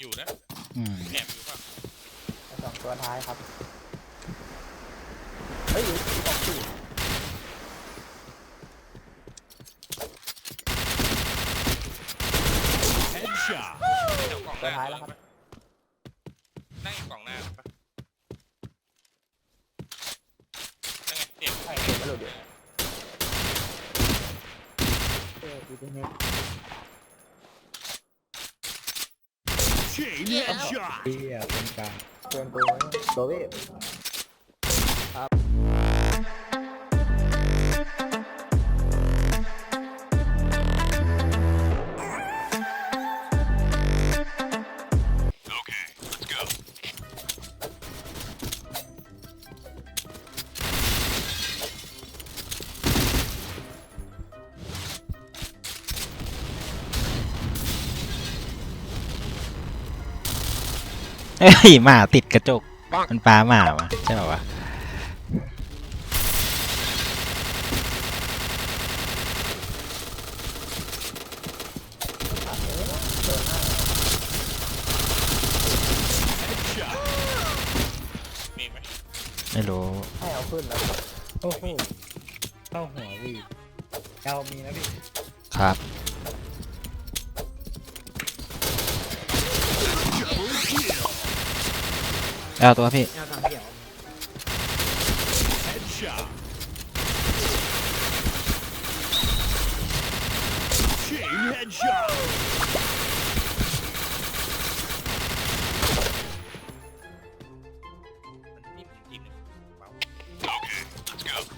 อยู่นะอืมแอบอยู่ป่ะสองตัวท้ายครับ เฮ้ยสองสี่ Headshot. แถวกล่องหน้าตัวท้ายแล้วครับนั่งอยู่กล่องหน้าป่ะนั่งไงเสียงใช่เห็นแล้วหลุดอยู่เออดูดิเนี่ย Chain headshot. เฮียเป็นกลางเกินตัวตัวเเฮ้ยหมาติดกระจก มันปลาหมาวะใช่ป่าวะมีไหมไม่รู้ให้เอาขึ้นแล้วโอ้โหเข้าหัวพี่เจ้ามีนะพี่ครับ Double kill. เอาตัวพี่แนวทางเดี่ยว Headshot. Chain headshot. มันนิ่มจริงๆนะเมาส์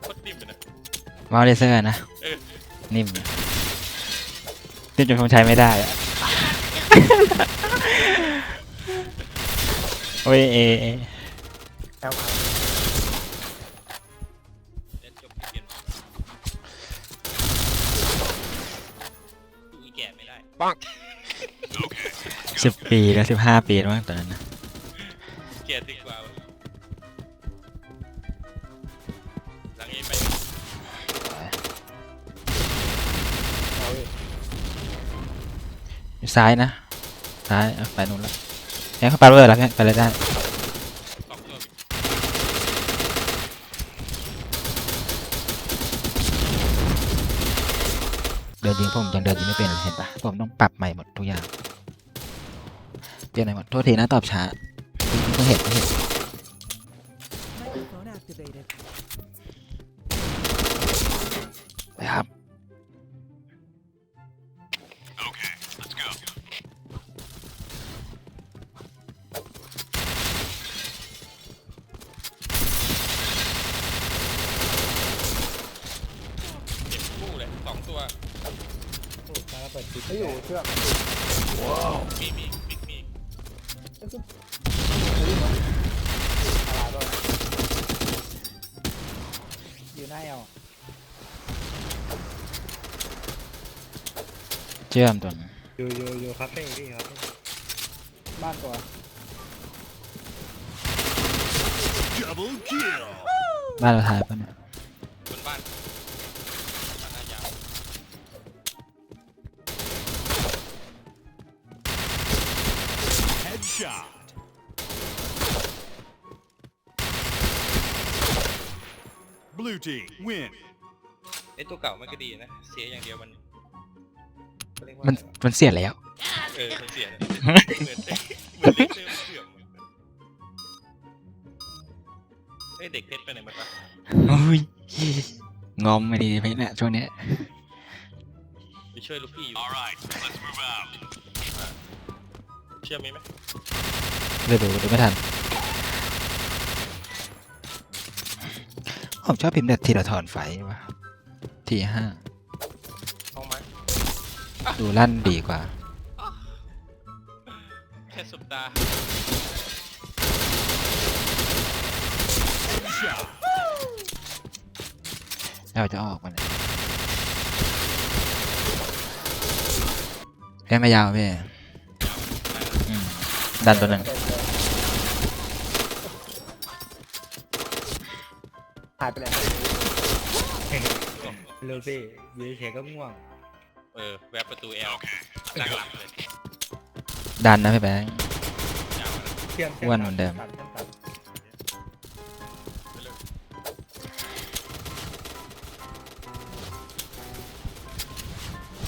โคตรนิ่มเลยนะมาเลเซอร์นะเออนิ่ม นิ่มจนผมใช้ไม่ได้อะ โอ้ยเอเอแอลสิบปีแล้วสิบห้าปีแล้วมั้งตอนนั้นนะแก่ดีกว่าหลังเอไปเอาเวฟอยู่ซ้ายนะ ซ้ายไปนู่นแล้ว แค่เข้าปาเวอร์แล้วพี่ไปเลยได้เดินยิงผมยังเดินยิงไม่เป็นเลยเห็นปะผมต้องปรับใหม่หมดทุกอย่างเปลี่ยนใหม่หมดโทษทีนะตอบช้าเพิ่งเห็นเพิ่งเห็น ไม่อยู่เชือกมีมีมีมีอะไรบ้างอยู่หน้าเอลเชื่อมตัวนั้นอยู่อยู่อยู่คาเฟ่พี่ครับบ้านตัว Double kill. บ้านเราทายปะเนี่ย Headshot. Blue team win. ไอตัวเก่ามันก็ดีนะเสียอย่างเดียวมันเขาเรียกว่ามันมันเสียแล้ว เออมันเสียนะเหมือนเหมือนเด็กเหมือนเด็กเติมเสื่อมเฮ้ยเด็กเพชรไปไหนหมดวะโอ้ย งอมไม่ดีเพชรเนี่ยช่วงเนี้ย ไปช่วยลูกพี่อยู่ All right, let's move out. เชื่อไหมไหมเดี๋ยวดูดูไม่ทัน ผมชอบพิมพ์แบบทีละถอนไฟวะทีห้าห้องไม้ดูลั่นดีกว่า แค่สุดตา Headshot. เราจะออกมาเนี่ยแค่ไม่ยาวพี่อืม ดันตัวหนึ่งหายไปเลยเร็วพี่อยู่เฉยๆก็ง่วงเออแวบประตูแอลนั่งหลับเลยดันนะพี่แบงค์ยาวนะเชื่อมอ้วนเหมือนเดิม ตัดชื่อตัดไปเลย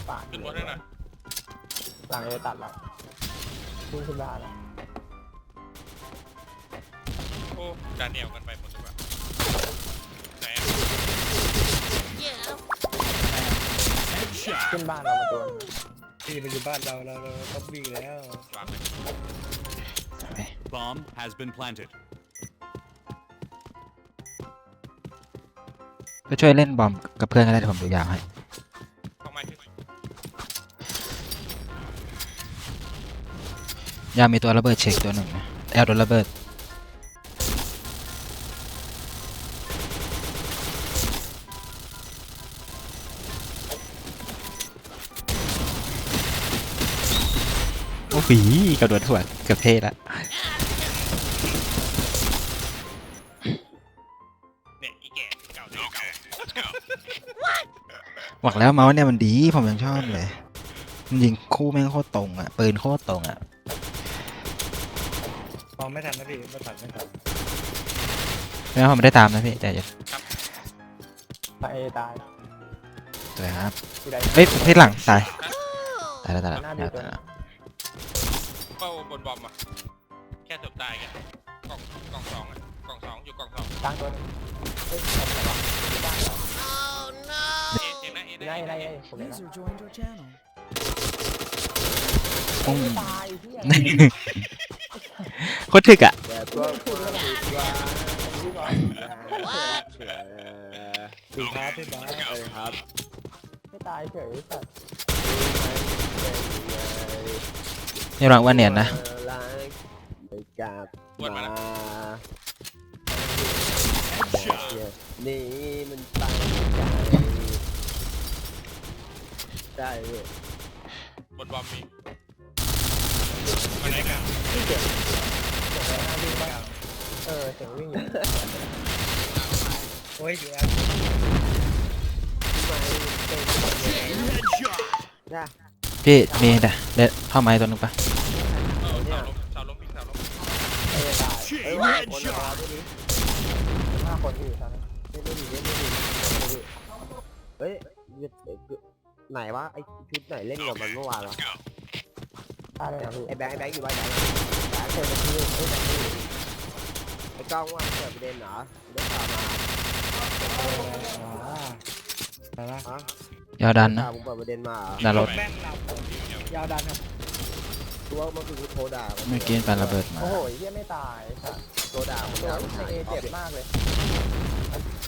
ป่าขึ้นบนได้นะหลังจะตัดแล้วขึ้นขึ้นบ้านแล้ว โอ้ดานเนียลกันไปหมดเลยว่ะไหนอะ Headshot. ขึ้นบ้านเรามาตัวนึงพี่มันอยู่บ้านเราเราเราต้องวิ่งแล้ว วางเลย Bomb has been planted. ก็ช่วยเล่นบอมกับเพื่อนก็ได้เดี๋ยวผมดูยาวให้ เข้ามาขึ้นยาวมีตัวระเบิดเช็คตัวหนึ่งนะแอลโดนระเบิด อ้โหกระโดดหัวเกือบเท่ละเนี่ยอีแก่เก่าเก่า Let's go. บอกแล้วเมาส์เนี่ยมันดีผมยังชอบเลยมันยิงคู่แม่งโคตรตรงอะปืนโคตรตรงอะมองไม่ทันนะพี่ไม่ตัดไม่ทันไม่งั้นผมไม่ได้ตามนะพี่ใจเย็นตายตายสวยครับที่ใดเฮ้ยพี่หลังตายตายแล้วตายแล้ว เป้าบนบอมอะแค่เสบตายไงกล่องกล่องสองอะกล่องสองอยู่กล่องสองตั้งตัวนึงเฮ้ยทำอะไรวะที่บ้านเราเอเองนะเอไล่นะไล่เอไล่ผมเลยนะ User joined your channel. ปุ้งตายที่ไหนโคตรถึกอะแต่ตัวคุณก็ถือว่าที่ก่อนสีฟ้าพี่บ้าสเออครับไม่ตายเฉยสัตว์ นี่รางว่าเนียนนะกับวนมานะ Headshot. นี่มันตั้งใจได้เว้ยบนบอมมีมาไหนกันเออเสียงวิ่งอยู่โอ้ยอยู่แล้ว Headshot. พี่มีแต่เด็ดเข้าไม้ตัวนึงปะเออเสาล้มเสาล้มพี่เสาล้มเอ้ยตายเอ้ยว่าคนละ headshot. ด้วยดิห้าคนที่อยู่ตอนนั้นเล่นไม่ดีเล่นไม่ดีเฮ้ยไหนวะไอชุดไหนเล่นกับมันเมื่อวานวะอะไรนะพี่ไอแบงค์ไอแบงค์อยู่บ้านไหนแบงค์เคยเป็นที่เอ้ยแบงค์อยู่ไอกล้องว่าเกิดประเด็นเหรอได้ข่าวมาอ่าแต่ละยาวดันนะข่าวผมเปิดประเด็นมาเหรอดารถ แม่งเรา ยาวดันครับตัวมันคือโทรด่าเมื่อกี้ปาระเบิดมาโอ้โหเฮียไม่ตายสัตว์โทรด่าผมโดนเอเจ็บมากเลย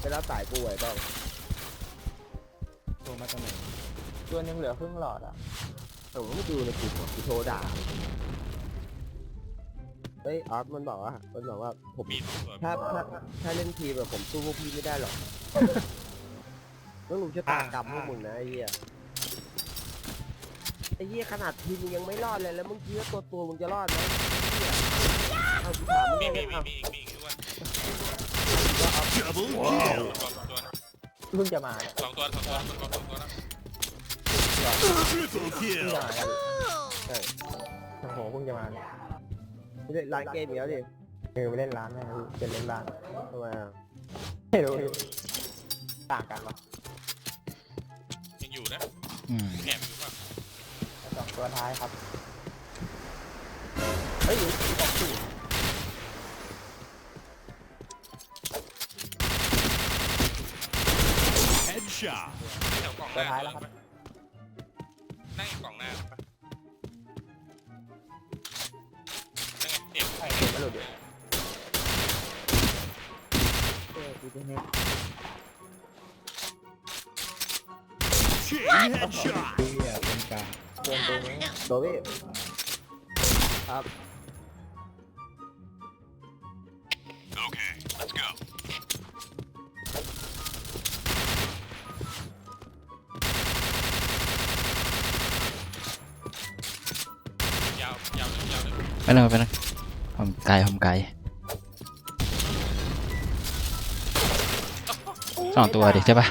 ไปรับสายกูไอ้ต้องโทรมาตรงไหนตัวนึงเหลือครึ่งหลอดอะผมก็ดูในกลุ่มกูโทรด่าเฮ้ยออฟมันบอกว่ามันบอกว่าผมมีสองตัวถ้าถ้าถ้าเล่นทีมแบบผมสู้พวกพี่ไม่ได้หรอกต้องรู้ชะตากรรมพวกมึงนะไอ้เหี้ยไอ้เหี้ยขนาดทีมมึงยังไม่รอดเลยแล้วมึงคิดว่าตัวตัวมึงจะรอดไหมเหี้ยเอากูถามมึงมีเลมียมีเอามีอีกมีอีกด้วย Double บ kill. นบอมสองตัวนะเพิ่งจะมาเนี่ยสองตัวสองตัวบนบอมสองตัวนะ Triple เพิ่ง kill. จะมาเนี่ยใช่โอ้โหเพิ่งจะมาเนี่ยไม่ได้ร้านเกมเดียวดิเออไปเล่นร้านนะพี่เป็นเล่นร้านทำไมอะไม่รู้พี่ต่างกันปะยังอยู่นะอืม แอบอยู่ป่ะสอง ตัวท้ายครับ เฮ้ยอยู่สองสี่ Headshot. แถวกล่องหตัวน้าท้ายแล้วครับ นั่งอยู่กล่องหน้าป่ะนั่งไงเอ็มไอ้เก็บไม่หลุดอยู่เออกูจะเน็ต Chain headshot. พี่อะเป็นกลาง เกินตัวนี้ตัวพี่ครับ Okay, let's go. ยาวยาวเลยยาวเลยไปเลยไปเลยผมไกลผมไกลสองตัวดิใช่ปะ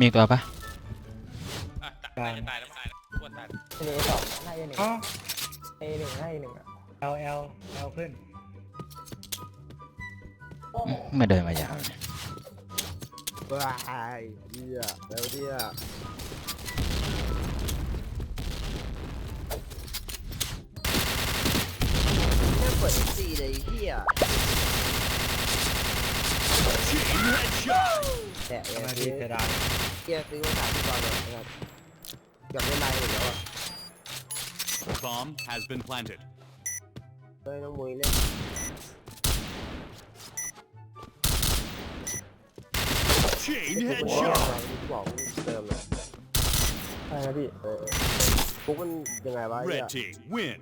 มีตัวปะอะตายจะตายแล้วตายแล้วอ้วนตายแล้วเอสองหน้าเอหนึ่งอ๋อ เอหนึ่งน้าเอหนึ่งอะ L L L ขึ้นไม่เดินมายาวเลยว้ายเหี้ยแล้วเนี่ยไม่เปิดซีเลยเหี้ย แต่เอทำไมซีพี่เสียดายเกียซื้อมาสามที่ก่อนเลยนะครับอยากเล่นไลน์อยู่แล้วอะ Bomb has been planted. เฮ้ยน้องมุ้ยเล่น Chain ไอ้พวกมันเรียก headshot. อะไรที่บอกเติมเลยใช่นะพี่ เออปุ๊กมันยังไงวะไอ้เหี้ย Red team win.